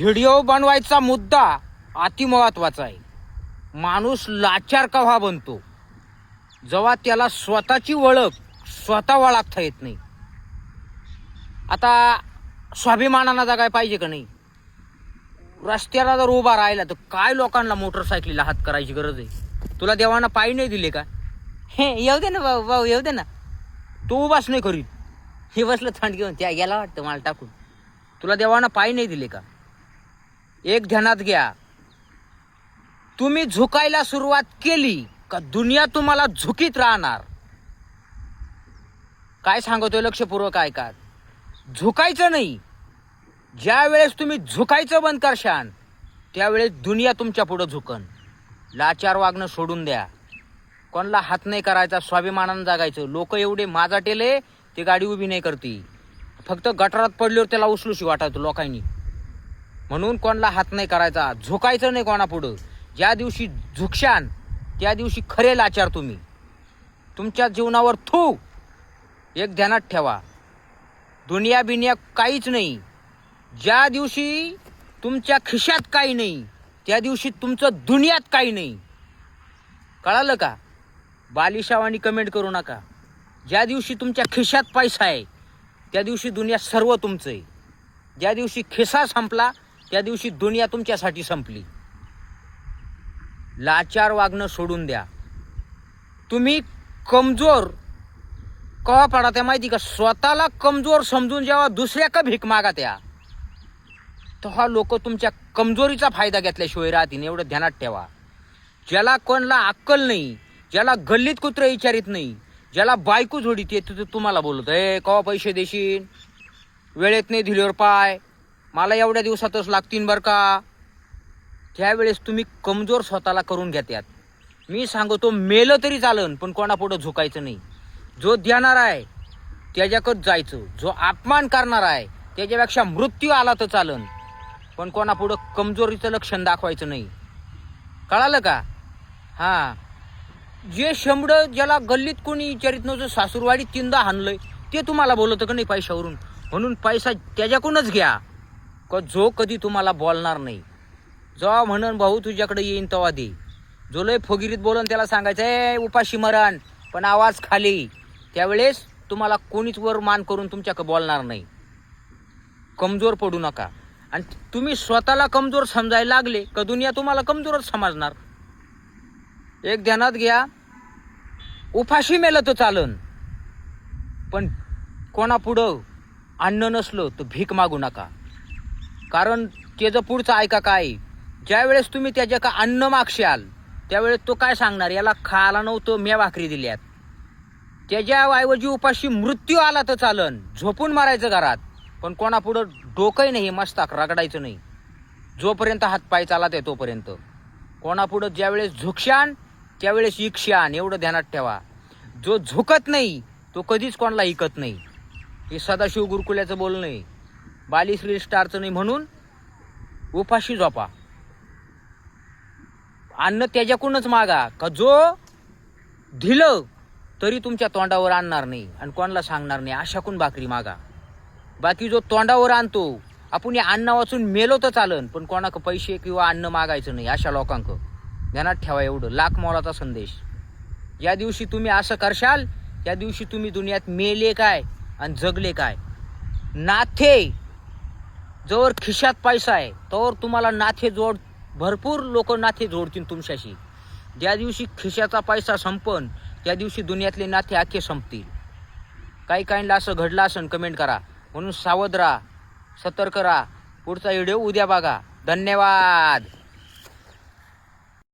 Video बनवायचा मुद्दा अति महत्त्वाचा आहे. माणूस लाचार कव्हा बनतो? जेव्हा त्याला स्वतःची ओळख स्वतः ओळखता येत नाही. आता स्वाभिमानानं जगाय पाहिजे का नाही? रस्त्याला जर उभा राहिला तर काय लोकांना मोटरसायकलीला हात करायची गरज आहे? तुला देवाना पायी नाही दिले का? हे येऊ दे ना भाऊ भाऊ येऊ दे ना. तो उभाच नाही करीत. हे बसलं थंड घेऊन त्या गेला वाटतं मला टाकून. तुला देवाना पायी नाही दिले का? एक ध्यानात घ्या. तुम्ही झुकायला सुरुवात केली का दुनिया तुम्हाला झुकीत राहणार? काय सांगतोय लक्षपूर्वक ऐका. झुकायचं नाही. ज्या वेळेस तुम्ही झुकायचं बंद करशान त्यावेळेस दुनिया तुमच्या पुढं झुकन. लाचार वागणं सोडून द्या. कोणाला हात नाही करायचा स्वाभिमानानं जागायचं. लोक एवढे माझाटेले ते गाडी उभी नाही करती. फक्त गटारात पडल्यावर त्याला उचलूशी वाटायचं लोकांनी. म्हणून कोणाला हात नाही करायचा. झुकायचं नाही कोणापुढं. ज्या दिवशी झुकशान त्या दिवशी खरे लाचार तुम्ही. तुमच्या जीवनावर थू. एक ध्यानात ठेवा. दुनिया बिनिया काहीच नाही. ज्या दिवशी तुमच्या खिशात काही नाही त्या दिवशी तुमचं दुनियात काही नाही. कळालं का? बालिशावानी कमेंट करू नका. ज्या दिवशी तुमच्या खिशात पैसा आहे त्या दिवशी दुनिया सर्व तुमचं आहे. ज्या दिवशी खिसा संपला त्या दिवशी दुनिया तुमच्यासाठी संपली. लाचार वागणं सोडून द्या. तुम्ही कमजोर कवा पडा त्या माहिती का? स्वतःला कमजोर समजून जेव्हा दुसऱ्या का भीक मागा त्या तेव्हा लोक तुमच्या कमजोरीचा फायदा घेतल्याशिवाय राहतील. एवढं ध्यानात ठेवा. ज्याला कोणला अक्कल नाही ज्याला गल्लीत कुत्र विचारित नाही ज्याला बायको जोडीत येते तुम्हाला बोलत ए कवा पैसे देशील? वेळेत नाही दिल्यावर पाय. मला एवढ्या दिवसातच लागतील बरं का. त्यावेळेस तुम्ही कमजोर स्वतःला करून घेत्यात मी सांगतो मेलं तरी चालन पण कोणापुढं झुकायचं नाही. जो देणार आहे त्याच्याकडं जायचं. जो अपमान करणार आहे त्याच्यापेक्षा मृत्यू आला तर चालन. पण कोणापुढं कमजोरीचं लक्षण दाखवायचं नाही. कळालं का? हां. जे शंभड ज्याला गल्लीत कोणी विचारित नव्हतं सासूरवाडीत तीनदा हाणलंय ते तुम्हाला बोलतं का नाही पैशावरून? म्हणून पैसा त्याच्याकडूनच घ्या. का जो कधी तुम्हाला बोलणार नाही. जेव्हा म्हणन भाऊ तुझ्याकडे येईन तेव्हा दे. जो लय फोगिरीत बोलून त्याला सांगायचं ए उपाशी मरण. पण आवाज खाली. त्यावेळेस तुम्हाला कोणीच वर मान करून तुमच्याकडे बोलणार नाही. कमजोर पडू नका. आणि तुम्ही स्वतःला कमजोर समजायला लागले का दुनिया तुम्हाला कमजोरच समजणार? एक ध्यानात घ्या. उपाशी मेलं तर चालन. पण कोणापुढं अन्न नसलं तर भीक मागू नका. कारण त्याचं पुढचं ऐका काय? ज्यावेळेस तुम्ही त्याच्या का अन्न मागशाल त्यावेळेस तो काय सांगणार? याला खायला नव्हतं म्या भाकरी दिल्यात. त्याच्या ऐवजी उपाशी मृत्यू आला तर चालन. झोपून मारायचं घरात. पण कोणापुढं डोकंही नाही मस्ताक रगडायचं नाही. जोपर्यंत हातपाय चालत आहे तोपर्यंत. कोणापुढं ज्यावेळेस झुकशान त्यावेळेस इक्षान एवढं ध्यानात ठेवा. जो झुकत नाही तो कधीच कोणाला ऐकत नाही. हे सदाशिव गुरुकुल्याचं बोलणं आहे. बालीश्री स्टारचं नाही म्हणून उपाशी झोपा. अन्न त्याच्याकडूनच मागा का जो दिलं तरी तुमच्या तोंडावर आणणार नाही आणि कोणाला सांगणार नाही अशाकून भाकरी मागा. बाकी जो तोंडावर आणतो आपण या अन्न वाचून मेलो तर चालन पण कोणाक पैसे किंवा अन्न मागायचं नाही अशा लोकांक. ध्यानात ठेवा एवढं लाख मोलाचा संदेश. या दिवशी तुम्ही असं करशाल या दिवशी तुम्ही दुनियात मेले काय आणि जगले काय? नाथे जवळ खिशात पैसा आहे तोवर तुम्हाला नाथे जोड भरपूर लोक नाथे जोडतील तुमच्याशी. ज्या दिवशी खिशाचा पैसा संपन त्या दिवशी दुनियातले नाते आखे संपतील. काही काहींना असं घडलं असन कमेंट करा. म्हणून सावध राहा सतर्क राहा. पुढचा व्हिडिओ उद्या बघा. धन्यवाद!